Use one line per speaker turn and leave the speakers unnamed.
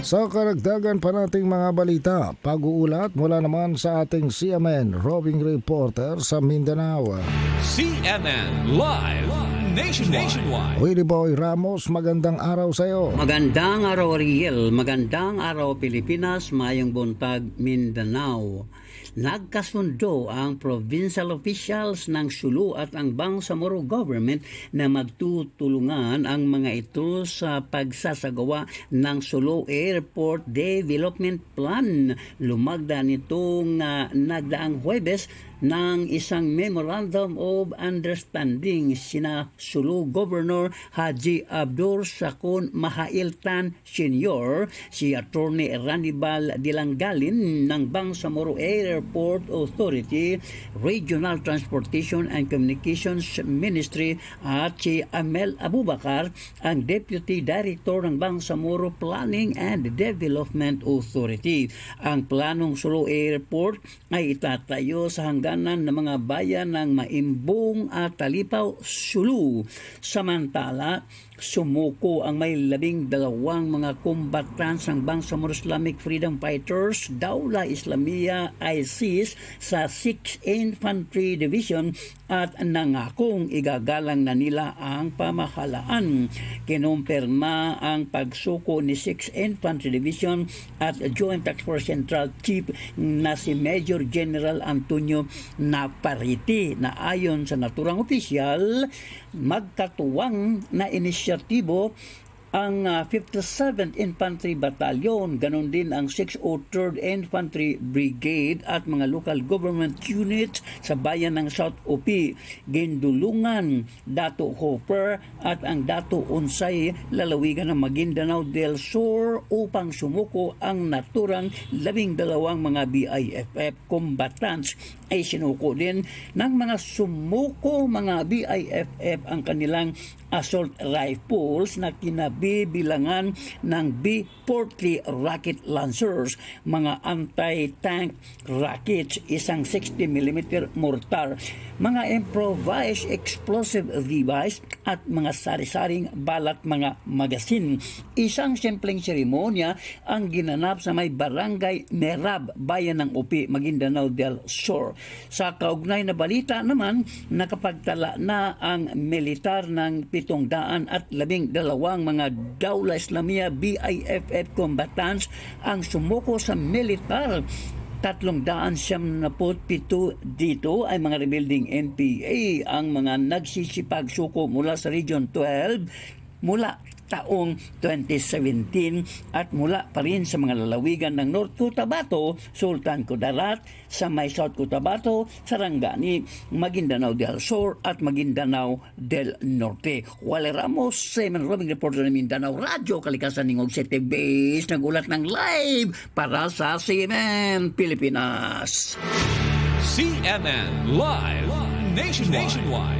Sa karagdagan pa nating mga balita, pag-uulat mula naman sa ating CMN roving reporter sa Mindanao.
CNN Live Nationwide.
Willie Boy Ramos, magandang araw sa iyo.
Magandang araw Ariel, magandang araw Pilipinas, mayong buntag Mindanao. Nagkasundo ang provincial officials ng Sulu at ang Bangsamoro government na magtutulungan ang mga ito sa pagsasagawa ng Sulu Airport Development Plan. Lumagda nitong uh, nagdaang Huwebes ng isang Memorandum of Understanding sina Sulu Governor Haji Abdur Sakun Mahailtan Sr., si Attorney Ranibal Dilanggalin ng Bangsamoro Airport Authority, Regional Transportation and Communications Ministry at si Amel Abubakar, ang Deputy Director ng Bangsamoro Planning and Development Authority. Ang planong Sulu Airport ay itatayo sa hangganan ng mga bayan ng Maimbong at Talipaw, Sulu. Samantala, sumuko ang may labing dalawang mga combatants ng Bangsamoro Islamic Freedom Fighters, Daula Islamia ISIS sa 6th Infantry Division at nangakong igagalang na nila ang pamahalaan. Kinumpirma ang pagsuko ni 6th Infantry Division at Joint Task Force Central Chief na si Major General Antonio Napariti na ayon sa naturang opisyal, magkatuwang na inisyatibo ang ah, 57th Infantry Battalion, ganon din ang 603rd Infantry Brigade at mga local government units sa bayan ng South OP, Gindulungan, Dato Hopper at ang Dato Unsay lalawigan ng Maguindanao del Sur upang sumuko ang naturang labing dalawang mga BIFF combatants. Ay sinuko din ng mga sumuko mga BIFF ang kanilang assault rifles na kinabibilangan ng B-40 rocket lancers, mga anti-tank rockets, isang 60mm mortar, mga improvised explosive device at mga sari-saring balat mga magasin. Isang simpleng seremonya ang ginanap sa may barangay Merab, bayan ng Upi, Maguindanao del Sur. Sa kaugnay na balita naman, nakapagtala na ang militar ng pitong daan at labing dalawang mga Daula Islamia BIFF combatants ang sumuko sa militar. Tatlong daan siyam na pito dito ay mga rebuilding NPA ang mga nagsisipag suko mula sa Region 12 mula taong 2017 at mula pa rin sa mga lalawigan ng North Cotabato, Sultan Kudarat, sa may South Cotabato, Sarangani, Maguindanao del Sur at Maguindanao del Norte. Wale Ramos, Semen Robing Reporter ng Mindanao Radio, Kalikasan ng City Base, nagulat ng live para sa CNN Pilipinas.
CNN Live Nationwide.